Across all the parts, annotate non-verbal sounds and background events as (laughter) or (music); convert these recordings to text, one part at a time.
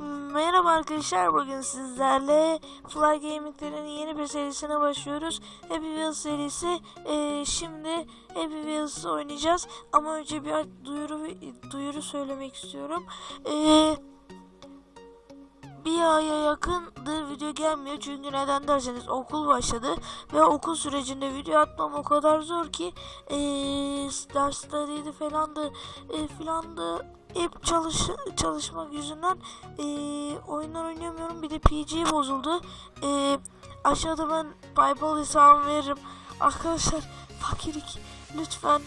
Merhaba arkadaşlar bugün sizlerle Fly Gaming'lerin yeni bir serisine başlıyoruz. Happy Wheels serisi. Ee, şimdi Happy Wheels'ı oynayacağız ama önce bir duyuru duyuru söylemek istiyorum. Ee, bir aya yakındır video gelmiyor çünkü neden derseniz okul başladı ve okul sürecinde video atmam o kadar zor ki ee, dersleriydi falan da e, falan da hep çalış çalışmak yüzünden e, oyunlar oynayamıyorum. Bir de PG bozuldu. E, aşağıda ben PayPal hesabımı veririm. Arkadaşlar fakirlik lütfen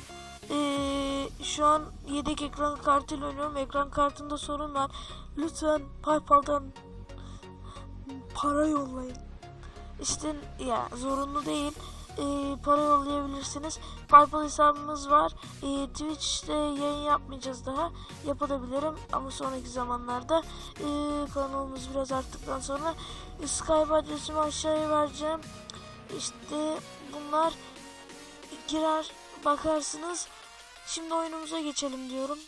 e, şu an yedek ekran kartıyla oynuyorum. Ekran kartında sorun var. Lütfen PayPal'dan para yollayın. İşte ya zorunlu değil e, para yollayabilirsiniz. PayPal hesabımız var. E, Twitch'te yayın yapmayacağız daha. Yapabilirim ama sonraki zamanlarda e, kanalımız biraz arttıktan sonra e, Skype adresimi aşağıya vereceğim. İşte bunlar girer bakarsınız. Şimdi oyunumuza geçelim diyorum.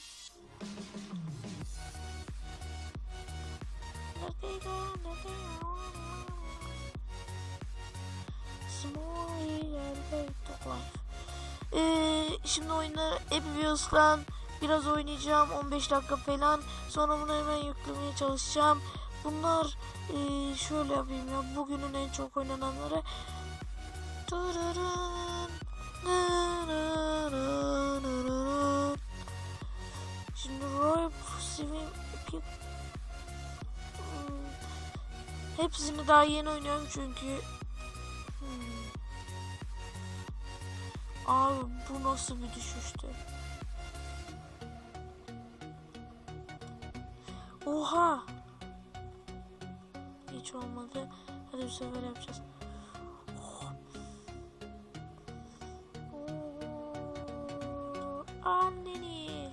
Ee, şimdi oyunu Wheels'dan biraz oynayacağım 15 dakika falan. Sonra bunu hemen yüklemeye çalışacağım. Bunlar e, şöyle yapayım ya bugünün en çok oynananları. Şimdi Roy Swimming hepsini daha yeni oynuyorum çünkü Abi bu nasıl bir düşüştü? Oha! Hiç olmadı. Hadi bir sefer yapacağız. Oh. Oo, Anneni.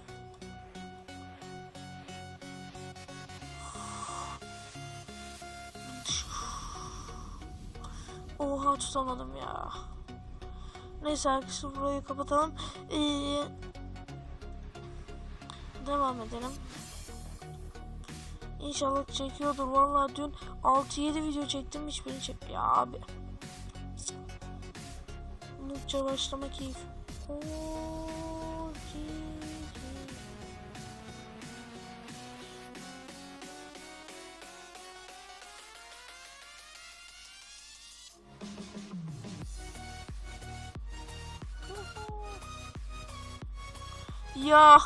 Oha tutamadım ya. Neyse arkadaşlar burayı kapatalım. Ee, devam edelim. İnşallah çekiyordur. Vallahi dün 6-7 video çektim hiçbirini çek. Ya abi. Nukça başlama keyif. Oo, Ya.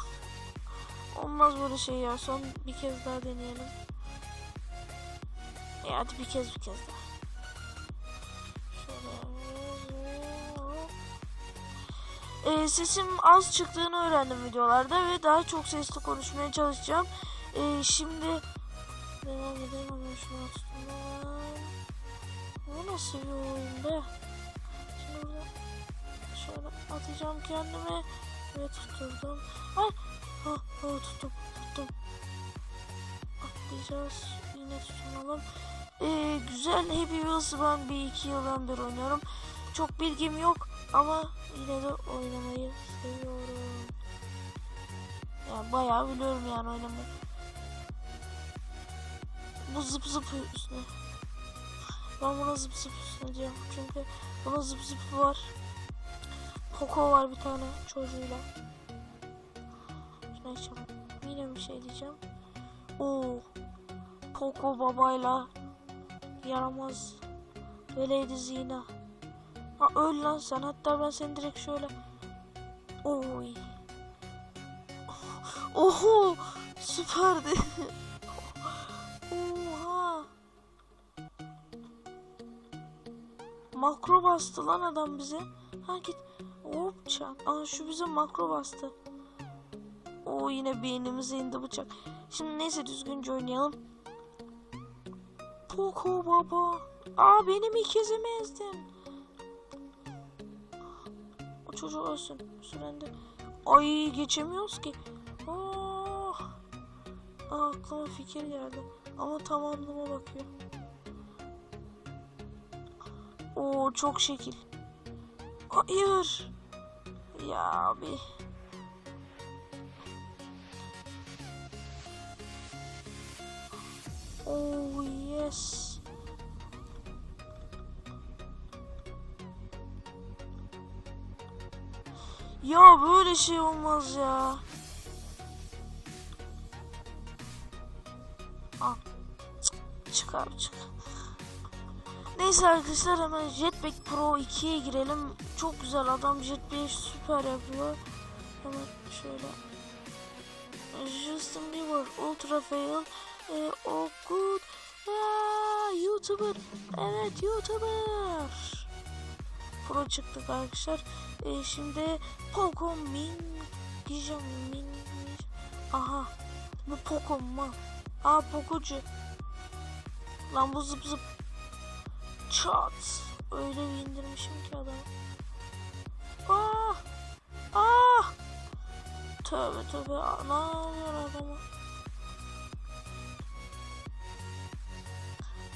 Olmaz böyle şey ya. Son bir kez daha deneyelim. E hadi bir kez bir kez daha. Ee, sesim az çıktığını öğrendim videolarda ve daha çok sesli konuşmaya çalışacağım. Ee, şimdi devam edelim hemen şunu tutmam. Bu nasıl bir oyun be? Şimdi burada şöyle atacağım kendime. Ve tutturdum. Ay! Ha, ha, tuttum, tuttum. Atlayacağız. Yine tutunalım. Ee, güzel Happy Wheels'ı ben bir iki yıldan beri oynuyorum. Çok bilgim yok ama yine de oynamayı seviyorum. Yani bayağı biliyorum yani oynamayı. Bu zıp zıp üstüne. Ben buna zıp zıp üstüne diyeceğim. Çünkü buna zıp zıp var. Poco var bir tane çocuğuyla. Şuna açalım. Yine bir şey diyeceğim. Oo. Poco babayla yaramaz. Veleydi zina. Ha öl lan sen. Hatta ben seni direkt şöyle. Oy. Oho. Süperdi. (laughs) Oha. Makro bastı lan adam bize. Ha git. Hopça. Aa şu bize makro bastı. O yine beynimize indi bıçak. Şimdi neyse düzgünce oynayalım. Poco baba. Aa benim ikizimi ezdin. O çocuğu ölsün. Sürende. Ay geçemiyoruz ki. Oh. Aa, aklıma fikir geldi. Ama tamamlama bakıyor. Oo çok şekil. Hayır. Ya abi. Oh yes. Ya böyle şey olmaz ya. Al. Cık, Çıkar çık. Neyse arkadaşlar hemen Jetpack Pro 2'ye girelim. Çok güzel adam Jetpack süper yapıyor. Hemen şöyle. Justin Bieber Ultra Fail. E, oh good. Aa, YouTuber. Evet YouTuber. Pro çıktık arkadaşlar. E, şimdi Poco Min Gijam Min Aha. Bu Poco mu? Aa Pococu. Lan bu zıp zıp. Çat. Öyle bir indirmişim ki adamı. Ah. Ah. Tövbe tövbe. Ne oluyor adama?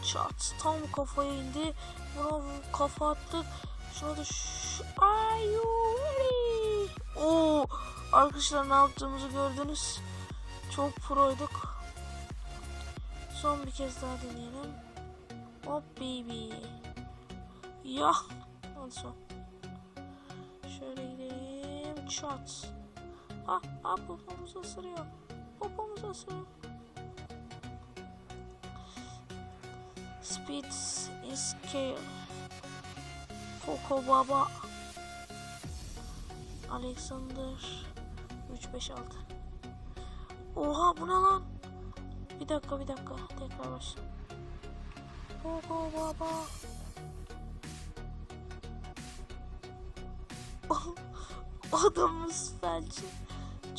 Çat. Tam kafaya indi. Buna kafa attık. Şuna da şu... Ready? Oo. Arkadaşlar ne yaptığımızı gördünüz. Çok proyduk. Son bir kez daha deneyelim. Hop baby. Ya. Son. Şöyle gidelim. Çat. Ah, ah popomuzu ısırıyor. Popomuzu ısırıyor. Speed is scale. Coco Baba. Alexander 356. Oha bu ne lan? Bir dakika bir dakika. Tekrar başla. Coco Baba. Adamımız felci.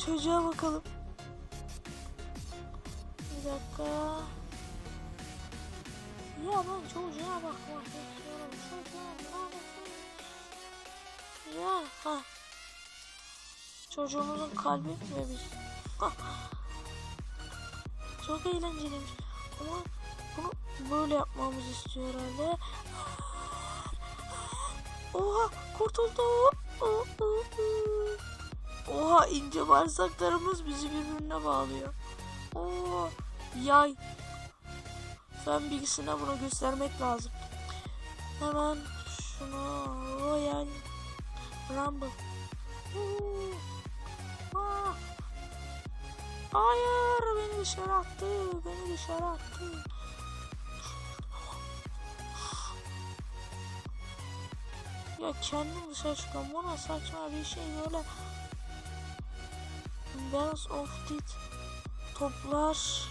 Çocuğa bakalım. Bir dakika. Ya ben çocuğa bakmak istiyorum. Çocuğa bakayım? Ya ha. Çocuğumuzun kalbi biz. Ah. Çok eğlenceliymiş. Ama böyle yapmamızı istiyor herhalde. Oha kurtuldu. Oha ince bağırsaklarımız bizi birbirine bağlıyor. Oo yay. Fen bilgisine bunu göstermek lazım. Hemen şunu Royal Rumble. Hayır beni dışarı attı. Beni dışarı attı. Ya kendim dışarı çıkıyorum. Bu ne saçma bir şey böyle. Bells of Death toplar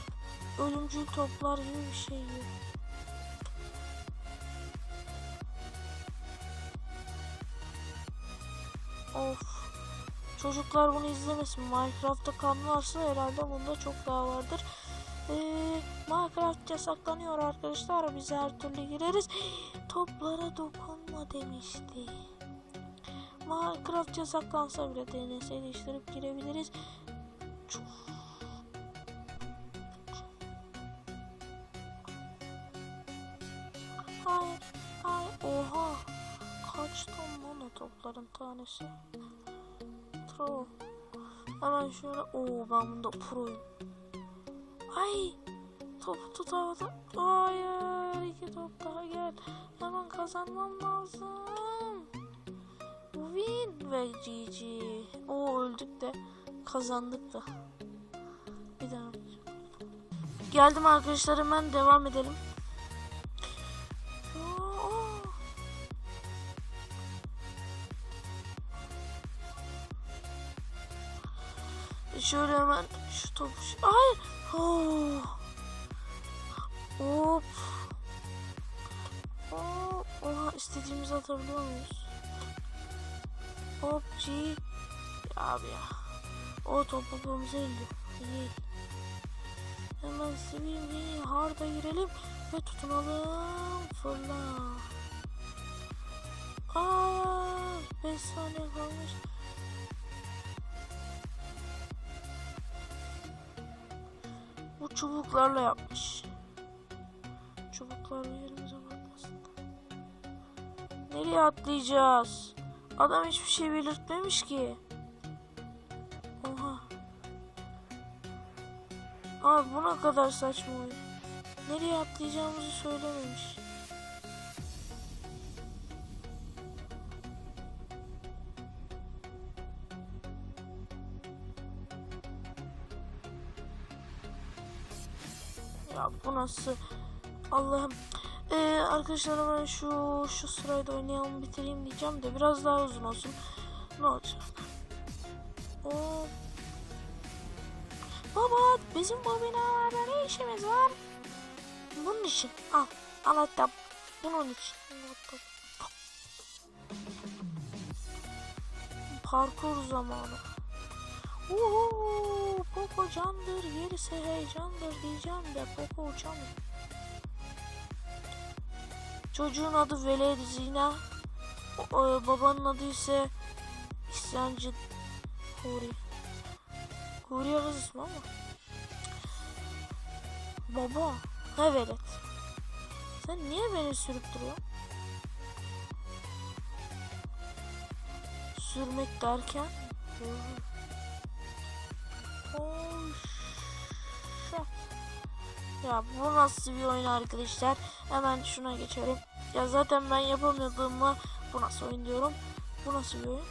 ölümcül toplar gibi bir şey. Of. Çocuklar bunu izlemesin. Minecraft'ta kan varsa herhalde bunda çok daha vardır. Ee, Minecraft yasaklanıyor arkadaşlar. Biz her türlü gireriz. Toplara dokunma demişti. Minecraft yasaklansa bile DNS değiştirip girebiliriz. Çok Hayır, hayır, oha. Kaç ton lan topların tanesi? Pro. Hemen şöyle, oo ben bunda proyum. Ay, topu tutamadım. Hayır, iki top daha gel. Hemen kazanmam lazım. Win ve GG. O öldük de kazandık da. Bir daha. Geldim arkadaşlar hemen devam edelim. Şöyle hemen şu topu... Ay! Oh! Oo, Oha istediğimizi atabiliyor muyuz? Hop G. Abi ya. O top popumuza indi. İyi. Hemen Sivil harda girelim ve tutunalım. Fırla. Aa, 5 saniye kalmış. Çubuklarla yapmış. Çubuklarla yerimize bakmasın. Nereye atlayacağız? Adam hiçbir şey belirtmemiş ki. Oha. Abi bu ne kadar saçma oyun. Nereye atlayacağımızı söylememiş. Ya bu nasıl? Allah'ım. Ee, arkadaşlar ben şu şu sırayı da oynayalım bitireyim diyeceğim de biraz daha uzun olsun. Ne olacak? Oo. Baba bizim bu binalarda ne işimiz var? Bunun için. Al. Al hatta bunun için. Parkur zamanı. Uhu, Poco candır, gerisi heyecandır diyeceğim de Poco uçamıyor. Çocuğun adı Veled Zina. O, babanın adı ise İsyancı Huri. Huri kız ismi ama. Baba. Ne Veled? Sen niye beni sürüp duruyorsun? Sürmek derken? Hoş. Ya bu nasıl bir oyun arkadaşlar? Hemen şuna geçelim. Ya zaten ben yapamadığımla bu nasıl oyun diyorum. Bu nasıl bir oyun?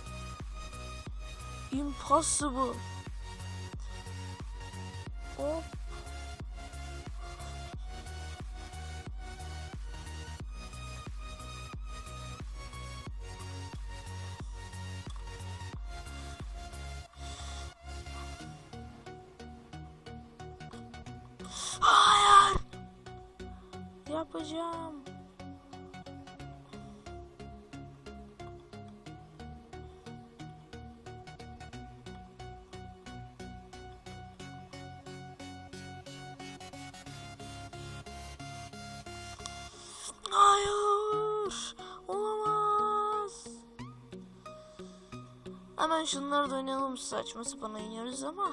Impossible. Hop. Hayır. Yapacağım. Hayır. Olamaz. Hemen şunları da oynayalım saçma sapan oynuyoruz ama.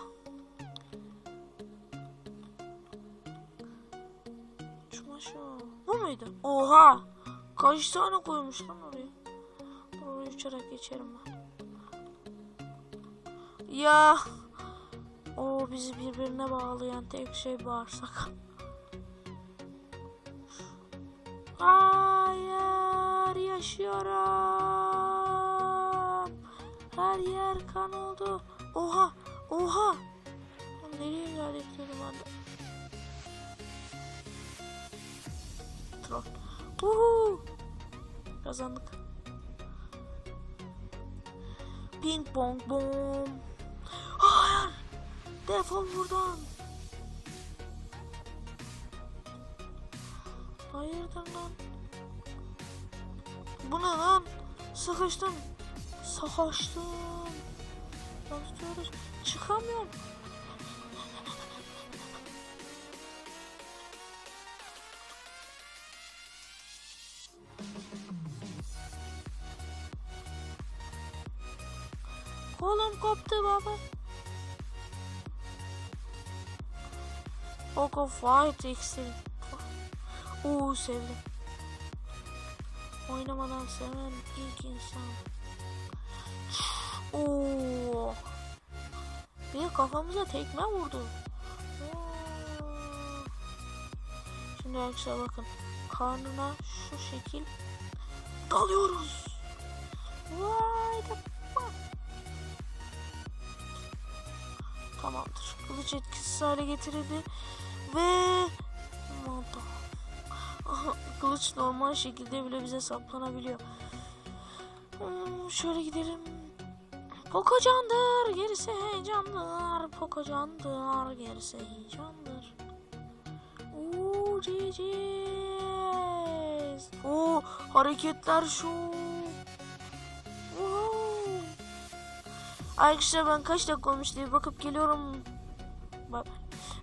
Şu. Bu muydu? Oha! Kaç tane koymuş lan oraya? Dur oraya uçarak geçerim ben. Ya! O bizi birbirine bağlayan tek şey bağırsak. Hayır! Yaşıyorum! Her yer kan oldu. Oha! Oha! Troll. Uhu. Kazandık. Ping pong bom. Hayır. Defol buradan. Hayırdır lan? Bu ne lan? Sıkıştım. Sıkıştım. Basıyoruz. Çıkamıyorum. Kolum koptu baba. Poco Fight Extreme. Oo sevdim. Oynamadan seven ilk insan. Oo. Bir kafamıza tekme vurdu. Şimdi arkadaşlar bakın. Karnına şu şekil dalıyoruz. Vay da Tamamdır. Kılıç etkisiz hale getirildi. Ve. Aha, Kılıç normal şekilde bile bize saplanabiliyor. Hmm, şöyle gidelim. Pokocandır, gerisi heyecandır. Pokocandır, gerisi heyecandır. Oo, GG's. Oo, hareketler şu. Arkadaşlar ben kaç dakika olmuş diye bakıp geliyorum. Bak.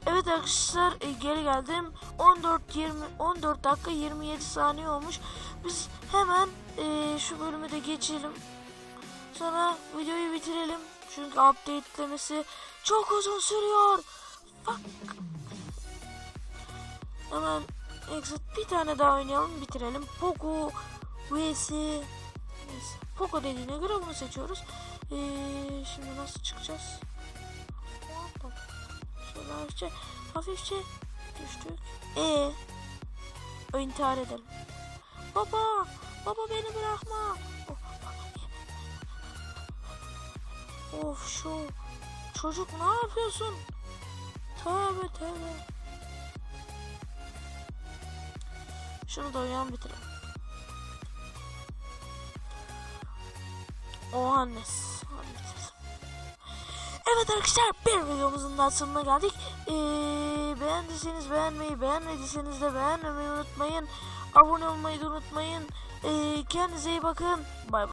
Evet arkadaşlar e, geri geldim. 14 20 14 dakika 27 saniye olmuş. Biz hemen e, şu bölümü de geçelim. Sonra videoyu bitirelim. Çünkü update'lemesi çok uzun sürüyor. Fuck. Hemen exit bir tane daha oynayalım bitirelim. Poco vs. Poco dediğine göre bunu seçiyoruz. Ee, şimdi nasıl çıkacağız? Hoppa. Şöyle hafifçe, hafifçe düştük. E intihar edelim. Baba, baba beni bırakma. Of şu çocuk ne yapıyorsun? Tövbe tövbe. Şunu da uyan bitirelim. O Hannes. Evet arkadaşlar bir videomuzun daha sonuna geldik. Ee, beğendiyseniz beğenmeyi, beğenmediyseniz de beğenmemeyi unutmayın. Abone olmayı da unutmayın. Ee, kendinize iyi bakın. Bay bay.